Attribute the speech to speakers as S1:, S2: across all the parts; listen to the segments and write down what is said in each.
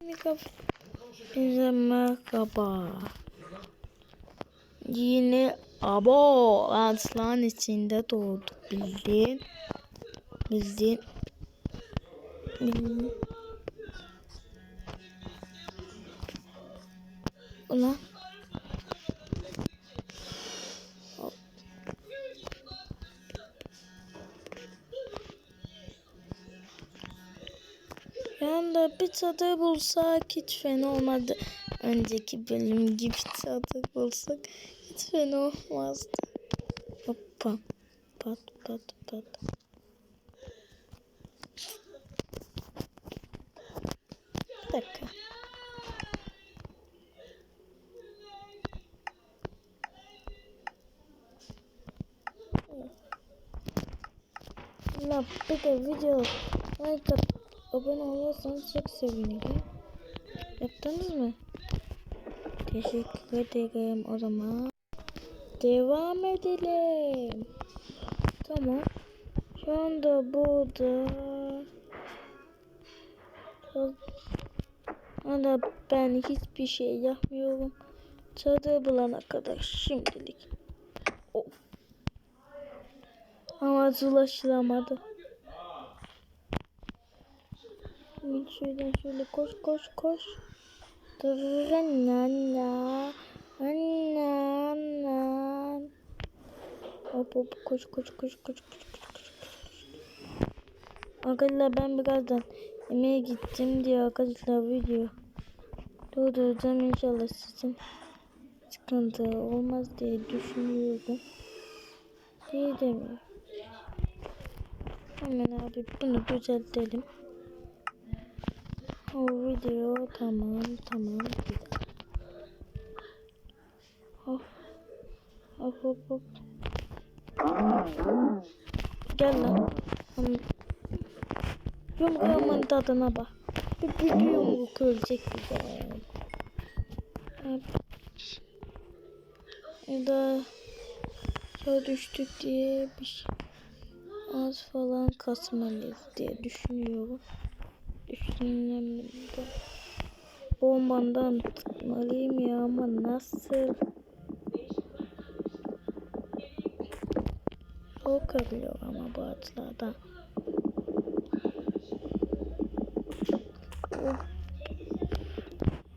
S1: Hepinize merhaba. Yine abo aslan içinde doğduk bildin. Bildin. Bildin. Ulan. Yanda bir çadır bulsak hiç fena olmadı. Önceki bölüm gibi çadır bulsak hiç fena olmazdı. Hoppa. Pat pat pat. Bir dakika. Bir de video like abone olursanız çok sevinirim. Yaptınız mı? Teşekkür ederim o zaman. Devam edelim. Tamam. Şu anda burada Hala ben hiçbir şey yapmıyorum. Çadır bulana kadar şimdilik. Of. Ama ulaşılamadı. Şimdi şöyle şöyle koş koş koş. Anna anna anna. Hop hop koş koş koş koş koş koş koş. Arkadaşlar ben birazdan yemeğe gittim diye arkadaşlar video durduracağım inşallah sizin sıkıntı olmaz diye düşünüyorum. Diye demiyorum. Hemen abi bunu düzeltelim. O video tamam tamam güzel. Hop hop hop hop. Gel lan. Yumruğumun tadına bak. Bir büyük yumruk ölecek bize. Ya da ya düştük diye bir şey az falan kasmalıyız diye düşünüyorum. Düşünüyorum. Bombandan tutmalıyım ya ama nasıl? O ama bu ağaçlardan.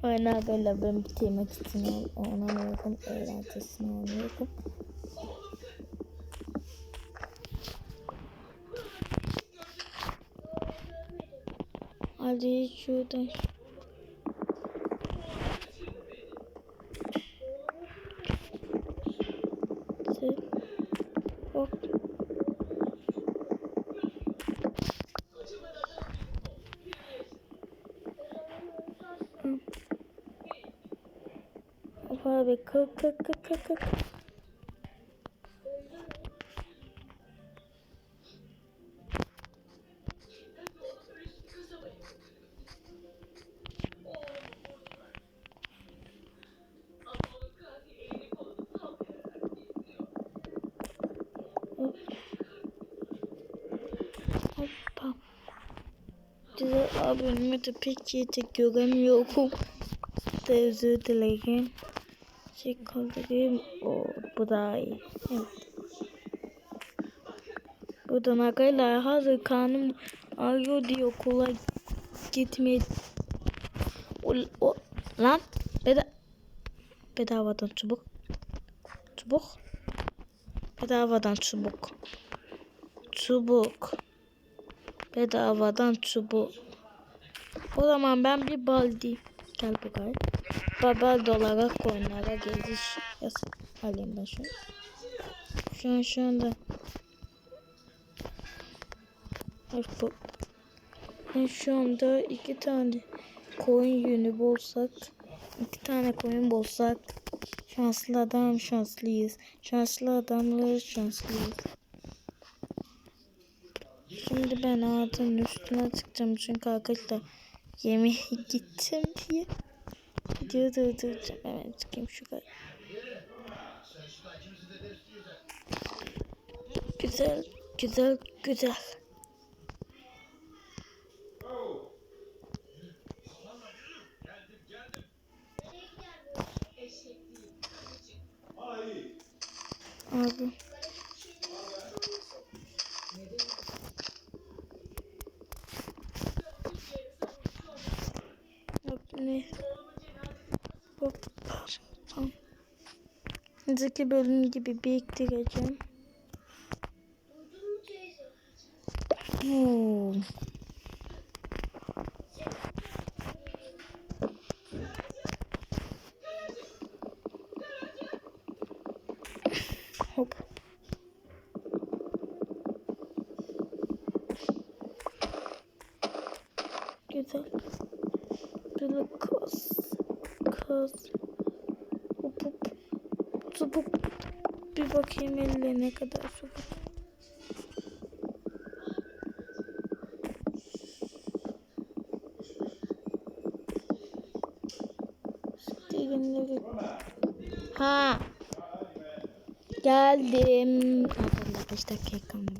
S1: Oyna böyle ben bitirmek için oynamıyorum. Eğlencesini oynuyorum. Hadi şuradan. Hop abi kalk kalk kalk kalk kalk. Hoppa. Güzel abimi de pek iyi de göremiyorum. Da özür dilerim. Şey kaldırayım. O bu daha iyi. Evet. Buradan arkadaşlar hazır karnım ağrıyor diye okula gitmeye o, o lan beda bedavadan çubuk çubuk bedavadan çubuk çubuk bedavadan çubuk o zaman ben bir baldi. Gel buraya baba dolara koyunlara geliş. Yaz. Alayım ben şunu. Şu an şu anda. Bu. Ben şu anda iki tane koyun yünü bulsak iki tane koyun bulsak şanslı adam şanslıyız. Şanslı adamlar şanslıyız Şimdi ben ağacın üstüne çıkacağım çünkü arkadaşlar yemeğe gittim diye. Diyor durduracağım. Hemen çıkayım şu kadar. Güzel, güzel, güzel. Abi. Önceki bölüm gibi biriktireceğim. Oo. Hop. Güzel. Böyle kaz. Kaz. Çubuk. Bir bakayım elle ne kadar çubuk. Stirinleri. Ha. Geldim. Arkadaşlar 5 dakika kaldı.